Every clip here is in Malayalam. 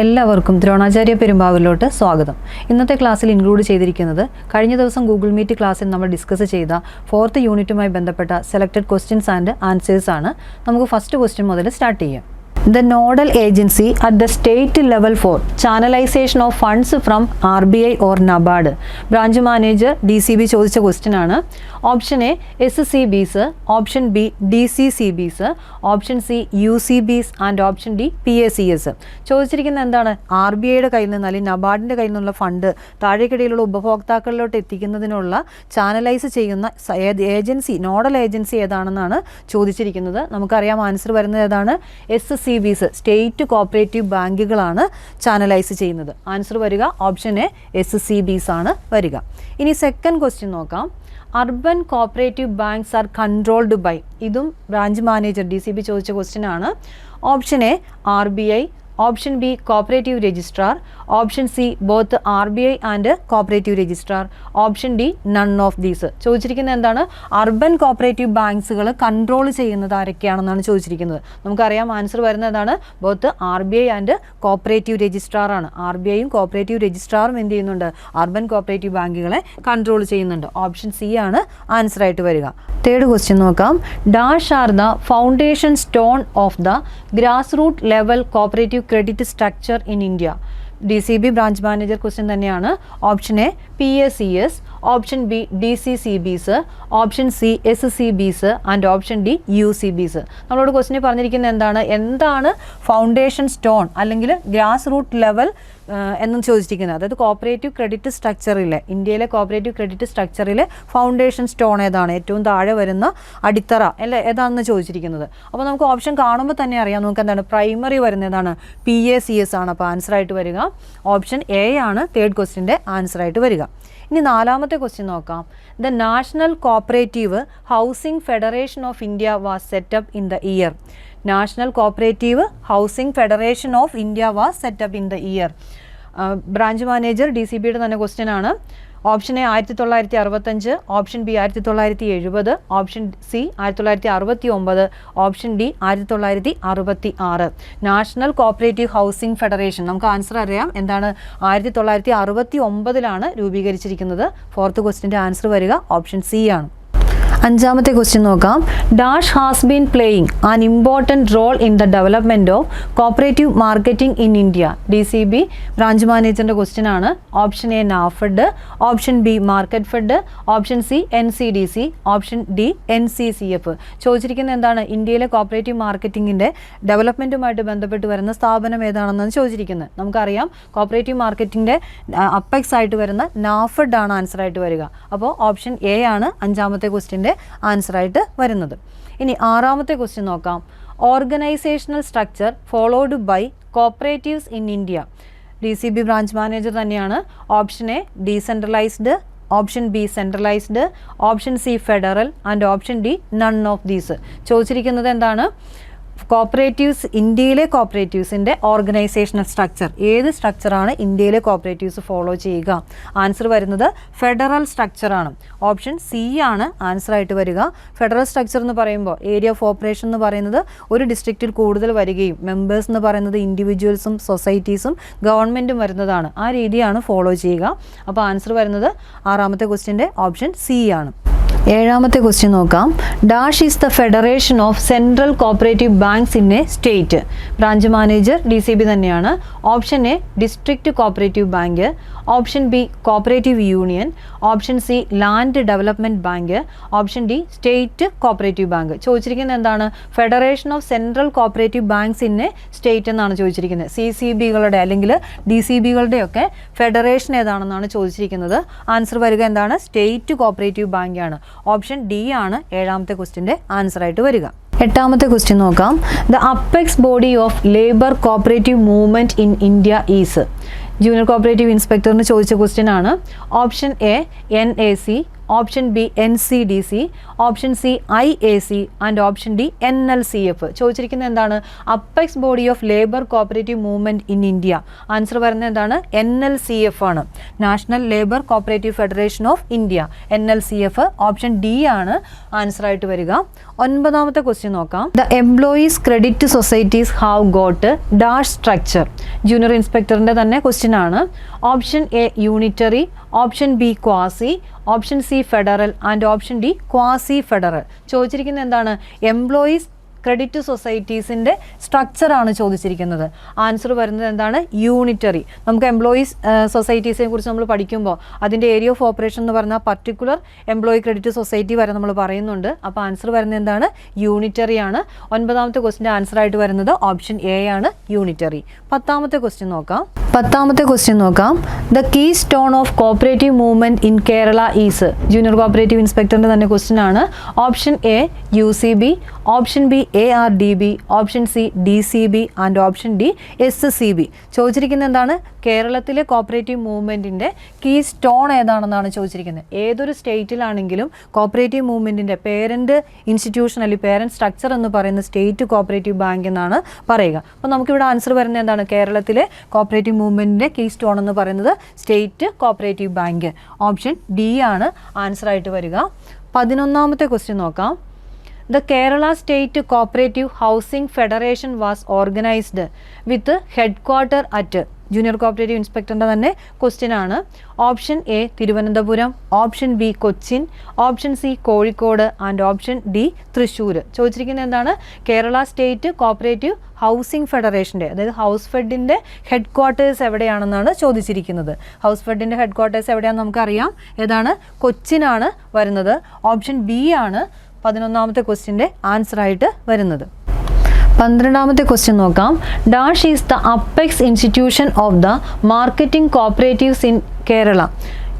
എല്ലാവർക്കും ദ്രോണാചാര്യ പെരുമ്പാവൂരിലോട്ട് സ്വാഗതം. ഇന്നത്തെ ക്ലാസ്സിൽ ഇൻക്ലൂഡ് ചെയ്തിരിക്കുന്നത് കഴിഞ്ഞ ദിവസം ഗൂഗിൾ മീറ്റ് ക്ലാസ്സിൽ നമ്മൾ ഡിസ്കസ് ചെയ്ത ഫോർത്ത് യൂണിറ്റുമായി ബന്ധപ്പെട്ട സെലക്റ്റഡ് ക്വസ്റ്റ്യൻസ് ആൻഡ് ആൻസേഴ്സ് ആണ്. നമുക്ക് ഫസ്റ്റ് ക്വസ്റ്റ്യൻ മുതൽ സ്റ്റാർട്ട് ചെയ്യാം. The nodal agency at the state level for channelization of funds from R B I or NABARD branch manager D C B ചോദിച്ച ക്വസ്റ്റ്യൻ ആണ്. Option A S C Bs option B D C C Bs option C U C Bs and option D P A C S ചോദിച്ചിരിക്കുന്നത് എന്താണ്? ആർ ബി ഐയുടെ കയ്യിൽ നിന്ന് അല്ലെങ്കിൽ നബാർഡിന്റെ കയ്യിൽ നിന്നുള്ള ഫണ്ട് താഴേക്കിടയിലുള്ള ഉപഭോക്താക്കളിലോട്ട് എത്തിക്കുന്നതിനുള്ള ചാനലൈസ് ചെയ്യുന്ന ഏജൻസി നോഡൽ ഏജൻസി ഏതാണെന്നാണ് ചോദിച്ചിരിക്കുന്നത്. നമുക്കറിയാം ആൻസർ വരുന്നത് ഏതാണ്? S C Bs state cooperative ബാങ്കുകളാണ് channelise ചെയ്യുന്നത്. ആൻസർ വരിക option A S C Bs ആണ് വരിക. ഇനി സെക്കൻഡ് ക്വസ്റ്റ്യൻ നോക്കാം. Urban cooperative banks are controlled by ഇതും branch manager D C B ചോദിച്ച ക്വസ്റ്റ്യൻ ആണ്. Option A R B I option B cooperative registrar option C both R B I and cooperative registrar. Option D none of these. ചോദിച്ചിരിക്കുന്നത് എന്താണ്? അർബൻ കോപ്പറേറ്റീവ് ബാങ്ക്സുകൾ കൺട്രോൾ ചെയ്യുന്നത് ആരൊക്കെയാണെന്നാണ് ചോദിച്ചിരിക്കുന്നത്. നമുക്കറിയാം ആൻസർ വരുന്നത് വരുന്നതാണ് both R B I and cooperative registrar ആണ്. ആർ ബി ഐയും കോപ്പറേറ്റീവ് രജിസ്ട്രാറും എന്ത് ചെയ്യുന്നുണ്ട്? അർബൻ കോപ്പറേറ്റീവ് ബാങ്കുകളെ കൺട്രോൾ ചെയ്യുന്നുണ്ട്. ഓപ്ഷൻ സി ആണ് ആൻസർ ആയിട്ട് വരിക. തേർഡ് ക്വസ്റ്റ്യൻ നോക്കാം. Dash are the foundation stone of the grass root level cooperative credit structure in India. D C B branch manager question തന്നെയാണ് option A P S C S option B D C C Bs option C S C Bs and option D U C Bs നമ്മളോട് ക്വസ്റ്റിന് പറഞ്ഞിരിക്കുന്നത് എന്താണ്? എന്താണ് ഫൗണ്ടേഷൻ സ്റ്റോൺ അല്ലെങ്കിൽ ഗ്രാസ് റൂട്ട് ലെവൽ എന്നും ചോദിച്ചിരിക്കുന്നത്. അതായത് കോപ്പറേറ്റീവ് ക്രെഡിറ്റ് സ്ട്രക്ചറിലെ ഇന്ത്യയിലെ കോപ്പറേറ്റീവ് ക്രെഡിറ്റ് സ്ട്രക്ചറിലെ ഫൗണ്ടേഷൻ സ്റ്റോൺ ഏതാണ്? ഏറ്റവും താഴെ വരുന്ന അടിത്തറ അല്ലെ? ഏതാണെന്ന് ചോദിച്ചിരിക്കുന്നത്. അപ്പോൾ നമുക്ക് ഓപ്ഷൻ കാണുമ്പോൾ തന്നെ അറിയാം നമുക്ക് എന്താണ് പ്രൈമറി വരുന്ന ഏതാണ് പി എ സി എസ് ആണ്. അപ്പോൾ ആൻസർ ആയിട്ട് വരിക. ഓപ്ഷൻ എ ആണ് തേർഡ് ക്വസ്റ്റിന്റെ ആൻസർ ആയിട്ട് വരിക. ഇനി നാലാമത്തെ ക്വസ്റ്റ്യൻ നോക്കാം. The national cooperative housing federation of India was set up in the year national cooperative housing federation of India was set up in the year branch manager D C ബിയുടെ തന്നെ ക്വസ്റ്റ്യൻ ആണ്. ഓപ്ഷൻ എ ആയിരത്തി തൊള്ളായിരത്തി അറുപത്തഞ്ച് ഓപ്ഷൻ ബി ആയിരത്തി തൊള്ളായിരത്തി എഴുപത് ഓപ്ഷൻ സി ആയിരത്തി തൊള്ളായിരത്തി അറുപത്തി ഒമ്പത് ഓപ്ഷൻ ഡി ആയിരത്തി തൊള്ളായിരത്തി അറുപത്തി ആറ് നാഷണൽ കോപ്പറേറ്റീവ് ഹൗസിംഗ് ഫെഡറേഷൻ നമുക്ക് ആൻസർ അറിയാം. എന്താണ്? ആയിരത്തി തൊള്ളായിരത്തി അറുപത്തി ഒമ്പതിലാണ് രൂപീകരിച്ചിരിക്കുന്നത്. ഫോർത്ത് ക്വസ്റ്റിന്റെ ആൻസർ വരിക ഓപ്ഷൻ സി ആണ്. അഞ്ചാമത്തെ ക്വസ്റ്റ്യൻ നോക്കാം. Dash has been playing an important role in the development of cooperative marketing in India D C B branch മാനേജറിന്റെ question ആണ്. Option A NAFED option B market fed option C N C D C option D N C C F ചോദിച്ചിരിക്കുന്നത് എന്താണ്? ഇന്ത്യയിലെ കോപ്പറേറ്റീവ് മാർക്കറ്റിങ്ങിന്റെ ഡെവലപ്മെന്റുമായിട്ട് ബന്ധപ്പെട്ട് വരുന്ന സ്ഥാപനം ഏതാണെന്നാണ് ചോദിച്ചിരിക്കുന്നത്. നമുക്കറിയാം കോപ്പറേറ്റീവ് മാർക്കറ്റിന്റെ അപ്പെക്സ് ആയിട്ട് വരുന്ന നാഫഡ് ആണ് ആൻസർ ആയിട്ട് വരിക. അപ്പോൾ ഓപ്ഷൻ എ ആണ് അഞ്ചാമത്തെ ക്വസ്റ്റ്യന്റെ ആൻസർ ആയിട്ട് വരുന്നത്. ഇനി ആറാമത്തെ ക്വസ്റ്റ്യൻ നോക്കാം. Organisational structure followed by cooperatives in India D C B branch manager തന്നെയാണ്. Option A decentralised option B centralised option C federal and option D none of these ചോദിച്ചിരിക്കുന്നത് എന്താണ്? കോപ്പറേറ്റീവ്സ് ഇന്ത്യയിലെ കോപ്പറേറ്റീവ്സിന്റെ ഓർഗനൈസേഷണൽ സ്ട്രക്ചർ ഏത് സ്ട്രക്ചറാണ് ഇന്ത്യയിലെ കോപ്പറേറ്റീവ്സ് ഫോളോ ചെയ്യുക? ആൻസർ വരുന്നത് ഫെഡറൽ സ്ട്രക്ചറാണ് ഓപ്ഷൻ സി ആണ് ആൻസർ ആയിട്ട് വരിക. ഫെഡറൽ സ്ട്രക്ചർ എന്ന് പറയുമ്പോൾ ഏരിയ ഓഫ് ഓപ്പറേഷൻ എന്ന് പറയുന്നത് ഒരു ഡിസ്ട്രിക്റ്റിൽ കൂടുതൽ വരികയും മെമ്പേഴ്സ് എന്ന് പറയുന്നത് ഇൻഡിവിജ്വൽസും സൊസൈറ്റീസും ഗവൺമെന്റും വരുന്നതാണ്. ആ രീതിയാണ് ഫോളോ ചെയ്യുക. അപ്പോൾ ആൻസർ വരുന്നത് ആറാമത്തെ ക്വസ്റ്റ്യന്റെ ഓപ്ഷൻ സി ആണ്. ഏഴാമത്തെ ക്വസ്റ്റ്യൻ നോക്കാം. Dash is the federation of central cooperative banks in a state branch manager D C B തന്നെയാണ്. Option A district cooperative bank option B cooperative union option C land development bank option D state cooperative bank ചോദിച്ചിരിക്കുന്നത് എന്താണ്? Federation of central cooperative banks in a state എന്നാണ് ചോദിച്ചിരിക്കുന്നത്. സി സി ബികളുടെ അല്ലെങ്കിൽ ഡി സി ബികളുടെയൊക്കെ ഫെഡറേഷൻ ഏതാണെന്നാണ് ചോദിച്ചിരിക്കുന്നത്. ആൻസർ വരിക എന്താണ്? സ്റ്റേറ്റ് കോപ്പറേറ്റീവ് ബാങ്കാണ് ഓപ്ഷൻ ഡി ആണ് ഏഴാമത്തെ ക്വസ്റ്റിന്റെ ആൻസർ ആയിട്ട് വരിക. എട്ടാമത്തെ ക്വസ്റ്റ്യൻ നോക്കാം. The apex body of labour cooperative movement in India is. Junior cooperative ഇൻസ്പെക്ടറിന് ചോദിച്ച ക്വസ്റ്റ്യൻ ആണ്. Option A N A C option B N C D C option C I A C and option D N L C F ചോദിച്ചിരിക്കുന്നത് എന്താണ്? Apex body of labour cooperative movement in India answer വരുന്നത് എന്താണ്? എൻ എൽ സി എഫ് ആണ്. National labour cooperative federation of India N L C F option D ആണ്. ആൻസർ ആയിട്ട് വരിക. ഒൻപതാമത്തെ ക്വസ്റ്റ്യൻ നോക്കാം. The employees credit societies have got dash structure junior ഇൻസ്പെക്ടറിന്റെ തന്നെ ക്വസ്റ്റ്യൻ ആണ്. Option A unitary option B quasi option C federal and option D quasi federal. ചോദിച്ചിരിക്കുന്നത് എന്താണ്? എംപ്ലോയീസ് ക്രെഡിറ്റ് സൊസൈറ്റീസിന്റെ സ്ട്രക്ചറാണ് ചോദിച്ചിരിക്കുന്നത്. ആൻസർ വരുന്നത് എന്താണ്? യൂണിറ്ററി. നമുക്ക് എംപ്ലോയീസ് സൊസൈറ്റീസിനെ കുറിച്ച് നമ്മൾ പഠിക്കുമ്പോൾ അതിന്റെ ഏരിയ ഓഫ് ഓപ്പറേഷൻ എന്ന് പറഞ്ഞാൽ പർട്ടിക്കുലർ എംപ്ലോയി ക്രെഡിറ്റ് സൊസൈറ്റി വരെ നമ്മൾ പറയുന്നുണ്ട്. അപ്പോൾ ആൻസർ വരുന്നത് എന്താണ്? യൂണിറ്ററി ആണ്. ഒൻപതാമത്തെ ക്വസ്റ്റിന്റെ ആൻസർ ആയിട്ട് വരുന്നത് ഓപ്ഷൻ എ ആണ് യൂണിറ്ററി. പത്താമത്തെ ക്വസ്റ്റ്യൻ നോക്കാം. പത്താമത്തെ ക്വസ്റ്റ്യൻ നോക്കാം. The keystone of cooperative movement in Kerala is junior cooperative ഇൻസ്പെക്ടറിന്റെ തന്നെ ക്വസ്റ്റ്യൻ ആണ്. Option A U C B option B A R D B option C D C B and option D S C B ചോദിച്ചിരിക്കുന്നത് എന്താണ്? കേരളത്തിലെ കോപ്പറേറ്റീവ് മൂവ്മെന്റിന്റെ കീ സ്റ്റോൺ ഏതാണെന്നാണ് ചോദിച്ചിരിക്കുന്നത്. ഏതൊരു സ്റ്റേറ്റിലാണെങ്കിലും കോപ്പറേറ്റീവ് മൂവ്മെന്റിന്റെ പേരന്റ് ഇൻസ്റ്റിറ്റ്യൂഷൻ അല്ലെങ്കിൽ പേരന്റ് സ്ട്രക്ചർ എന്ന് പറയുന്ന സ്റ്റേറ്റ് കോപ്പറേറ്റീവ് ബാങ്ക് എന്നാണ് പറയുക. അപ്പോൾ നമുക്കിവിടെ ആൻസർ വരുന്നത് എന്താണ്? കേരളത്തിലെ കോപ്പറേറ്റീവ് മൂവ്മെന്റിന്റെ കീ സ്റ്റോൺ എന്ന് പറയുന്നത് state cooperative bank. Option D ആണ് ആൻസർ ആയിട്ട് വരിക. പതിനൊന്നാമത്തെ ക്വസ്റ്റ്യൻ നോക്കാം. The Kerala state cooperative housing federation was organised with headquarter at junior cooperative ഇൻസ്പെക്ടറിന്റെ തന്നെ ക്വസ്റ്റ്യൻ ആണ്. Option A Thiruvananthapuram option B Cochin option C Kozhikode and option D Thrissur ചോദിച്ചിരിക്കുന്നത് എന്താണ്? കേരള സ്റ്റേറ്റ് കോപ്പറേറ്റീവ് ഹൗസിംഗ് ഫെഡറേഷന്റെ അതായത് ഹൗസ് ഫെഡിന്റെ ഹെഡ് ക്വാർട്ടേഴ്സ് എവിടെയാണെന്നാണ് ചോദിച്ചിരിക്കുന്നത്. ഹൗസ് ഫെഡിന്റെ ഹെഡ് ക്വാർട്ടേഴ്സ് എവിടെയാണെന്ന് നമുക്കറിയാം. ഏതാണ്? കൊച്ചിനാണ് വരുന്നത്. ഓപ്ഷൻ ബി ആണ് പതിനൊന്നാമത്തെ ക്വസ്റ്റ്യന്റെ ആൻസറായിട്ട് വരുന്നത്. പന്ത്രണ്ടാമത്തെ ക്വസ്റ്റ്യൻ നോക്കാം. Dash is the apex institution of the marketing cooperatives in Kerala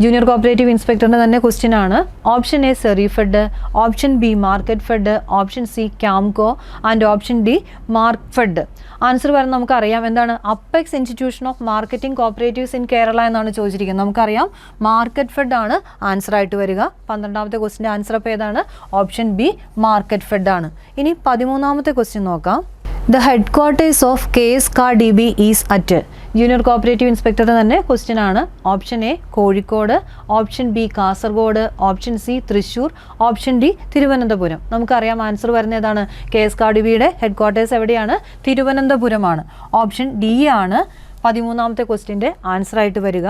junior cooperative ഇൻസ്പെക്ടറിന്റെ തന്നെ ക്വസ്റ്റ്യൻ ആണ്. Option A Serifed option B market fed option C Camco and option D Markfed answer പറയുന്നത് നമുക്കറിയാം എന്താണ് apex institution of marketing cooperatives in Kerala എന്നാണ് ചോദിച്ചിരിക്കുന്നത്. നമുക്കറിയാം മാർക്കറ്റ് ഫെഡ് ആണ് ആൻസർ ആയിട്ട് വരിക. പന്ത്രണ്ടാമത്തെ ക്വസ്റ്റിന്റെ ആൻസർ അപ്പോൾ ഏതാണ്? ഓപ്ഷൻ ബി മാർക്കറ്റ് ഫെഡ് ആണ്. ഇനി പതിമൂന്നാമത്തെ ക്വസ്റ്റ്യൻ നോക്കാം. The headquarters of K S CAR D B is at junior cooperative inspector തന്നെ ക്വസ്റ്റ്യൻ ആണ്. Option A Kozhikode. Option B Kasaragod. Option C Thrissur option D Thiruvananthapuram. നമുക്കറിയാം ആൻസർ വരുന്ന ഏതാണ്? K S CAR headquarters എവിടെയാണ്? തിരുവനന്തപുരമാണ്. ഓപ്ഷൻ ഡി ആണ്. പതിമൂന്നാമത്തെ ക്വസ്റ്റ്യന്റെ ആൻസർ ആയിട്ട് വരിക.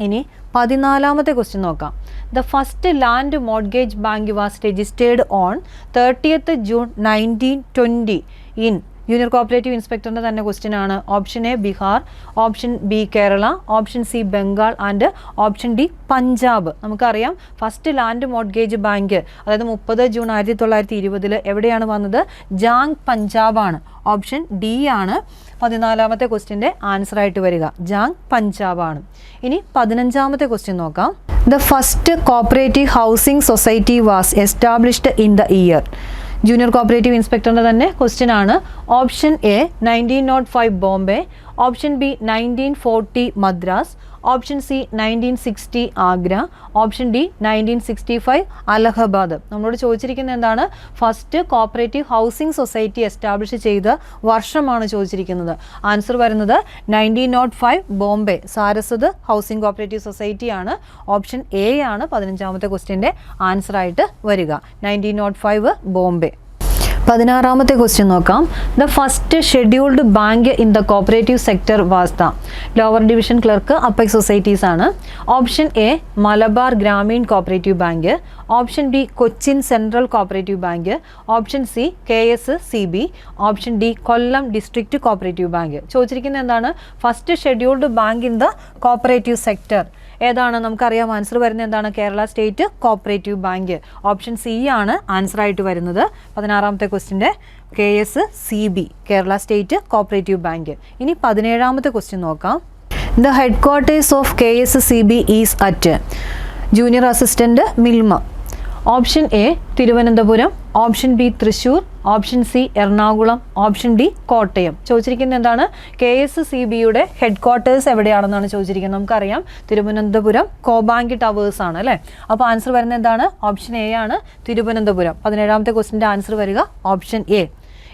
ഇനി പതിനാലാമത്തെ ക്വസ്റ്റ്യൻ നോക്കാം. The first land mortgage bank was registered on thirtieth June nineteen twenty in junior cooperative ഇൻസ്പെക്ടറിന്റെ തന്നെ ക്വസ്റ്റ്യൻ ആണ്. Option A Bihar option B Kerala option C Bengal and option D Punjab നമുക്കറിയാം ഫസ്റ്റ് ലാൻഡ് മോഡ്ഗേജ് ബാങ്ക് അതായത് മുപ്പത് ജൂൺ ആയിരത്തി തൊള്ളായിരത്തി ഇരുപതിൽ എവിടെയാണ് വന്നത്? ജാങ് പഞ്ചാബാണ് ഓപ്ഷൻ ഡി ആണ്. പതിനാലാമത്തെ ക്വസ്റ്റ്യന്റെ ആൻസർ ആയിട്ട് വരിക. ജാങ് പഞ്ചാബാണ് ഇനി പതിനഞ്ചാമത്തെ ക്വസ്റ്റ്യൻ നോക്കാം. The first cooperative housing society was established in the year junior cooperative ഇൻസ്പെക്ടറിന്റെ തന്നെ ക്വസ്റ്റ്യൻ ആണ്. Option A nineteen nought five Bombay option B nineteen forty Madras option C nineteen sixty Agra option D nineteen sixty five Allahabad നമ്മളോട് ചോദിച്ചിരിക്കുന്നത് എന്താണ്? First cooperative housing society establish ചെയ്ത വർഷമാണ് ചോദിച്ചിരിക്കുന്നത്. ആൻസർ വരുന്നത് nineteen nought five Bombay Saraswat housing cooperative സൊസൈറ്റിയാണ് option A ആണ് പതിനഞ്ചാമത്തെ ക്വസ്റ്റ്യന്റെ ആൻസർ ആയിട്ട് വരിക. നയന്റീൻ നോട്ട് ഫൈവ് ബോംബെ പതിനാറാമത്തെ ക്വസ്റ്റ്യൻ നോക്കാം. The first scheduled bank in the cooperative sector was the lower division clerk apex societies ആണ്. Option A Malabar Grameen cooperative bank option B Cochin central cooperative bank option C K S C B option D Kollam district cooperative bank ചോദിച്ചിരിക്കുന്നത് എന്താണ്? First scheduled bank in the cooperative sector ഏതാണ് നമുക്കറിയാം? ആൻസർ വരുന്നത് എന്താണ്? Kerala state cooperative bank option C ആണ് ആൻസർ ആയിട്ട് വരുന്നത്. പതിനാറാമത്തെ ക്വസ്റ്റിന്റെ K S C B Kerala state cooperative bank ഇനി പതിനേഴാമത്തെ ക്വസ്റ്റ്യൻ നോക്കാം. The headquarters of K S C B is at junior assistant Milma. Option A Thiruvananthapuram option B Thrissur option C Ernakulam option D Kottayam. ചോദിച്ചിരിക്കുന്നത് എന്താണ്? കെ എസ് സി ബിയുടെ ഹെഡ് ക്വാർട്ടേഴ്സ് എവിടെയാണെന്നാണ് ചോദിച്ചിരിക്കുന്നത്. നമുക്കറിയാം. തിരുവനന്തപുരം കോബാങ്കി ടവേഴ്സ് ആണ് അല്ലേ? അപ്പോൾ ആൻസർ വരുന്നത് എന്താണ്? ഓപ്ഷൻ എ ആണ് തിരുവനന്തപുരം. പതിനേഴാമത്തെ ക്വസ്റ്റിന്റെ ആൻസർ വരിക. Option A.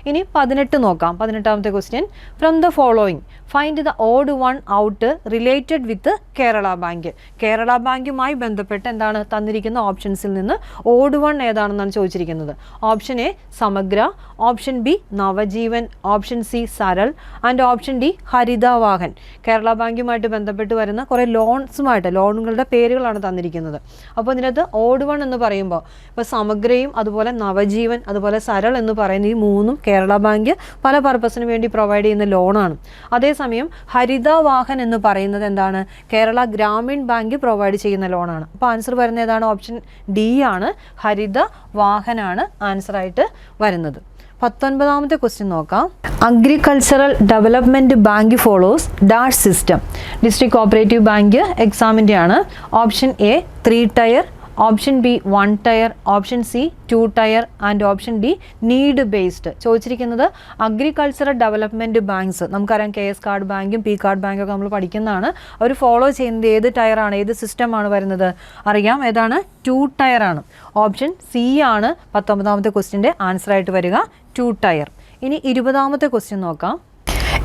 ഇനി പതിനെട്ട് നോക്കാം. പതിനെട്ടാമത്തെ question from the following find the odd one out related with Kerala bank Kerala ബാങ്കുമായി ബന്ധപ്പെട്ട് എന്താണ് തന്നിരിക്കുന്ന ഓപ്ഷൻസിൽ നിന്ന് ഓഡ് വൺ ഏതാണെന്നാണ് ചോദിച്ചിരിക്കുന്നത്. Option A Samagra. Option B Navajeevan. Option C Saral. And option D Harithavahan. Kerala ബാങ്കുമായിട്ട് ബന്ധപ്പെട്ട് വരുന്ന കുറേ ലോൺസുമായിട്ട് ലോണുകളുടെ പേരുകളാണ് തന്നിരിക്കുന്നത്. അപ്പോൾ ഇതിനകത്ത് ഓഡ് വൺ എന്ന് പറയുമ്പോൾ ഇപ്പോൾ സമഗ്രയും അതുപോലെ നവജീവൻ അതുപോലെ സരൾ എന്ന് പറയുന്ന ഈ മൂന്നും കേരള ബാങ്ക് പല പർപ്പസിന് വേണ്ടി പ്രൊവൈഡ് ചെയ്യുന്ന ലോണാണ്. അതേസമയം ഹരിത വാഹൻ എന്ന് പറയുന്നത് എന്താണ്? കേരള ഗ്രാമീൺ ബാങ്ക് പ്രൊവൈഡ് ചെയ്യുന്ന ലോണാണ്. അപ്പോൾ ആൻസർ വരുന്ന ഏതാണ്? ഓപ്ഷൻ ഡി ആണ്. ഹരിത വാഹനാണ് ആൻസറായിട്ട് വരുന്നത്. പത്തൊൻപതാമത്തെ ക്വസ്റ്റ്യൻ നോക്കാം. Agricultural development bank follows dash system. District cooperative bank എക്സാമിന്റെ ആണ് option A three tier option B one tier option C two tier and option D need based. ചോദിച്ചിരിക്കുന്നത് അഗ്രികൾച്ചറൽ ഡെവലപ്മെന്റ് ബാങ്ക്സ് നമുക്കറിയാം കെ എസ് കാർഡ് ബാങ്കും പി കാർഡ് ബാങ്കും ഒക്കെ നമ്മൾ പഠിക്കുന്നതാണ്. അവർ ഫോളോ ചെയ്യുന്നത് ഏത് ടയറാണ് ഏത് സിസ്റ്റമാണ് വരുന്നത്? അറിയാം ഏതാണ്? ടു ടയറാണ് ഓപ്ഷൻ സി ആണ് പത്തൊമ്പതാമത്തെ ക്വസ്റ്റിന്റെ ആൻസറായിട്ട് വരിക. Two tier. ഇനി ഇരുപതാമത്തെ ക്വസ്റ്റ്യൻ നോക്കാം.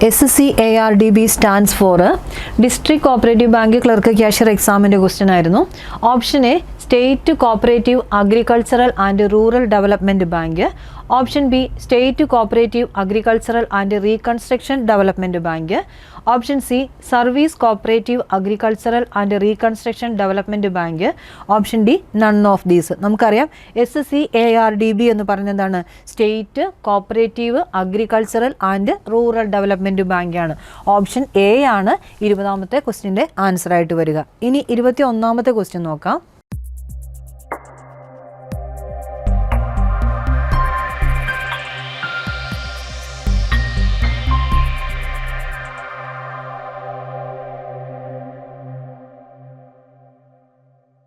S C A R D B stands for district cooperative bank clerk cashier എക്സാമിന്റെ ക്വസ്റ്റ്യൻ ആയിരുന്നു. Option A state cooperative agricultural and rural development bank. Option B state cooperative agricultural and reconstruction development bank. Option C service cooperative agricultural and reconstruction development bank. Option D none of these. നമുക്കറിയാം S C A R D B എന്ന് എന്താണ് state cooperative agricultural and rural development ബാങ്കാണ് ഓപ്ഷൻ എ ആണ് ഇരുപതാമത്തെ ക്വസ്റ്റിന്റെ ആൻസറായിട്ട് വരിക. ഇനി ഇരുപത്തി ഒന്നാമത്തെ ക്വസ്റ്റ്യൻ നോക്കാം.